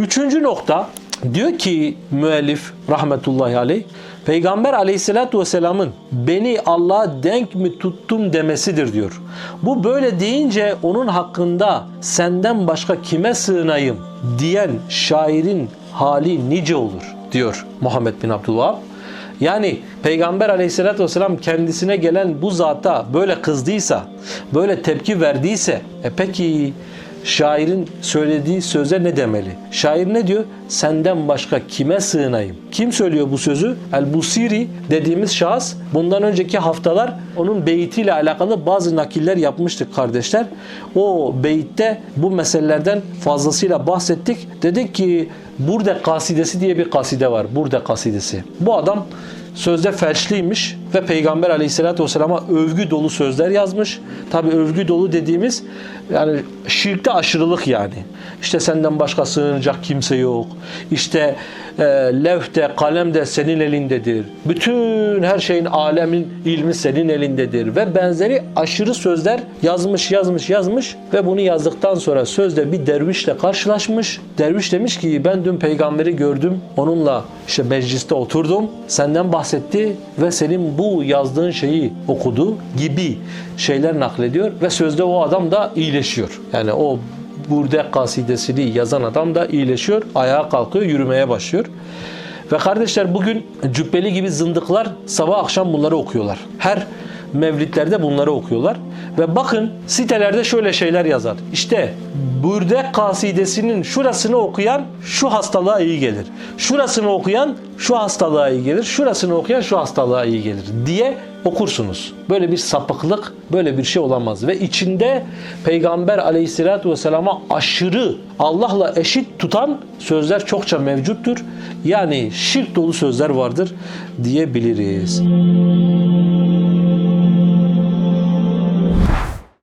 Üçüncü nokta diyor ki müellif rahmetullahi aleyh Peygamber aleyhissalatü vesselamın beni Allah'a denk mi tuttum demesidir diyor. Bu böyle deyince onun hakkında senden başka kime sığınayım diyen şairin hali nice olur diyor Muhammed bin Abdülvahab. Yani Peygamber aleyhissalatü vesselam kendisine gelen bu zata böyle kızdıysa, böyle tepki verdiyse, e peki şairin söylediği söze ne demeli? Şair ne diyor? Senden başka kime sığınayım? Kim söylüyor bu sözü? El-Busiri dediğimiz şahıs bundan önceki haftalar onun beytiyle alakalı bazı nakiller yapmıştık kardeşler. O beyitte bu meselelerden fazlasıyla bahsettik. Dedik ki Burada kasidesi diye bir kaside var. Burada kasidesi. Bu adam sözde felçliymiş ve Peygamber aleyhissalatü vesselama övgü dolu sözler yazmış. Tabi övgü dolu dediğimiz yani şirkte aşırılık yani. İşte senden başka sığınacak kimse yok. İşte e, levh kalem de senin elindedir. Bütün her şeyin alemin ilmi senin elindedir ve benzeri aşırı sözler yazmış yazmış yazmış ve bunu yazdıktan sonra sözde bir dervişle karşılaşmış. Derviş demiş ki ben dün peygamberi gördüm. Onunla işte mecliste oturdum. Senden bahsetti ve senin bu yazdığın şeyi okudu gibi şeyler naklediyor ve sözde o adam da iyileşiyor. Yani o Burde kasidesini yazan adam da iyileşiyor, ayağa kalkıyor, yürümeye başlıyor. Ve kardeşler bugün cübbeli gibi zındıklar sabah akşam bunları okuyorlar. Her mevlitlerde bunları okuyorlar. Ve bakın sitelerde şöyle şeyler yazar. İşte Burde kasidesinin şurasını okuyan şu hastalığa iyi gelir. Şurasını okuyan şu hastalığa iyi gelir. Şurasını okuyan şu hastalığa iyi gelir diye okursunuz. Böyle bir sapıklık, böyle bir şey olamaz. Ve içinde Peygamber aleyhissalatü vesselama aşırı Allah'la eşit tutan sözler çokça mevcuttur. Yani şirk dolu sözler vardır diyebiliriz.